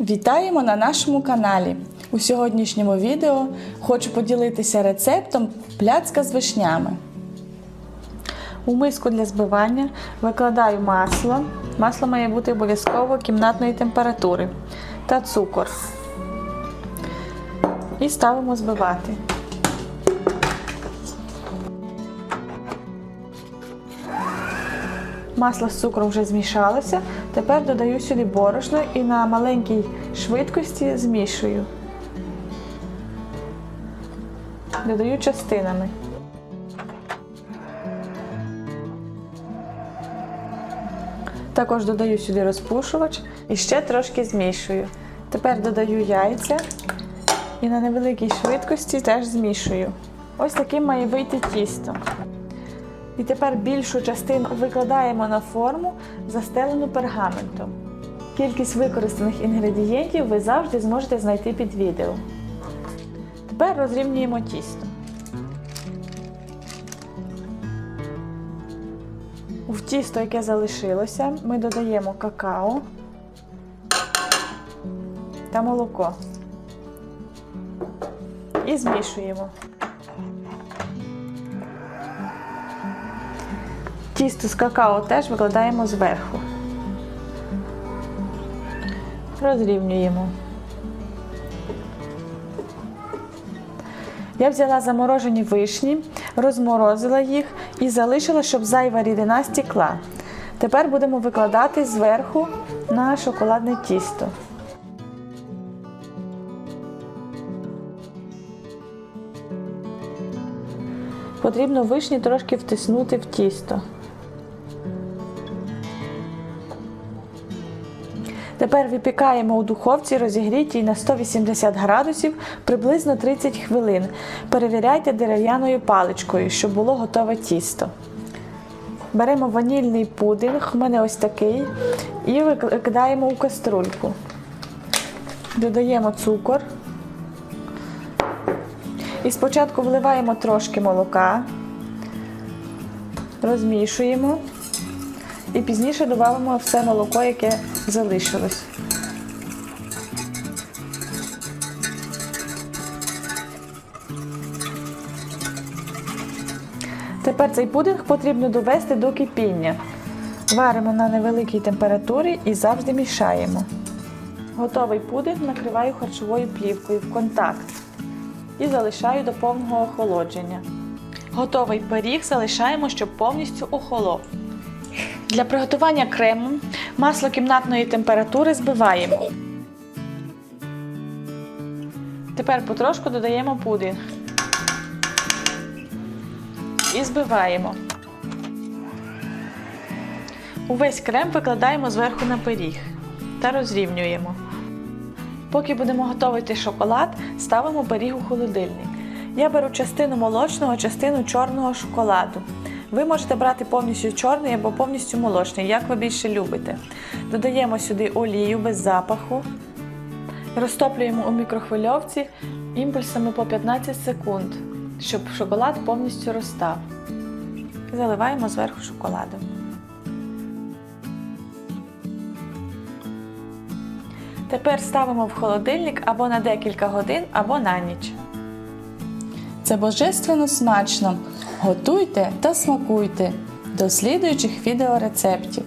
Вітаємо на нашому каналі. У сьогоднішньому відео хочу поділитися рецептом пляцка з вишнями. У миску для збивання викладаю масло. Масло має бути обов'язково кімнатної температури та цукор. І ставимо збивати. Масло з цукром вже змішалося. Тепер додаю сюди борошно і на маленькій швидкості змішую. Додаю частинами. Також додаю сюди розпушувач і ще трошки змішую. Тепер додаю яйця і на невеликій швидкості теж змішую. Ось таким має вийти тісто. І тепер більшу частину викладаємо на форму, застелену пергаментом. Кількість використаних інгредієнтів ви завжди зможете знайти під відео. Тепер розрівнюємо тісто. В тісто, яке залишилося, ми додаємо какао та молоко і змішуємо. Тісто з какао теж викладаємо зверху. Розрівнюємо. Я взяла заморожені вишні, розморозила їх і залишила, щоб зайва рідина стікла. Тепер будемо викладати зверху на шоколадне тісто. Потрібно вишні трошки втиснути в тісто. Тепер випікаємо у духовці розігрітій на 180 градусів приблизно 30 хвилин. Перевіряйте дерев'яною паличкою, щоб було готове тісто. Беремо ванільний пудинг, в мене ось такий, і викидаємо у каструльку. Додаємо цукор. І спочатку вливаємо трошки молока, розмішуємо і пізніше додамо все молоко, яке залишилось. Тепер цей пудинг потрібно довести до кипіння. Варимо на невеликій температурі і завжди мішаємо. Готовий пудинг накриваю харчовою плівкою в контакт і залишаю до повного охолодження. Готовий пиріг залишаємо, щоб повністю охолов. Для приготування крему масло кімнатної температури збиваємо. Тепер потрошку додаємо пудинг і збиваємо. Увесь крем викладаємо зверху на пиріг та розрівнюємо. Поки будемо готувати шоколад, ставимо пиріг у холодильник. Я беру частину молочного, частину чорного шоколаду. Ви можете брати повністю чорний або повністю молочний, як ви більше любите. Додаємо сюди олію без запаху. Розтоплюємо у мікрохвильовці імпульсами по 15 секунд, щоб шоколад повністю розстав. Заливаємо зверху шоколадом. Тепер ставимо в холодильник або на декілька годин, або на ніч. Це божественно смачно. Готуйте та смакуйте. До слідуючих відеорецептів.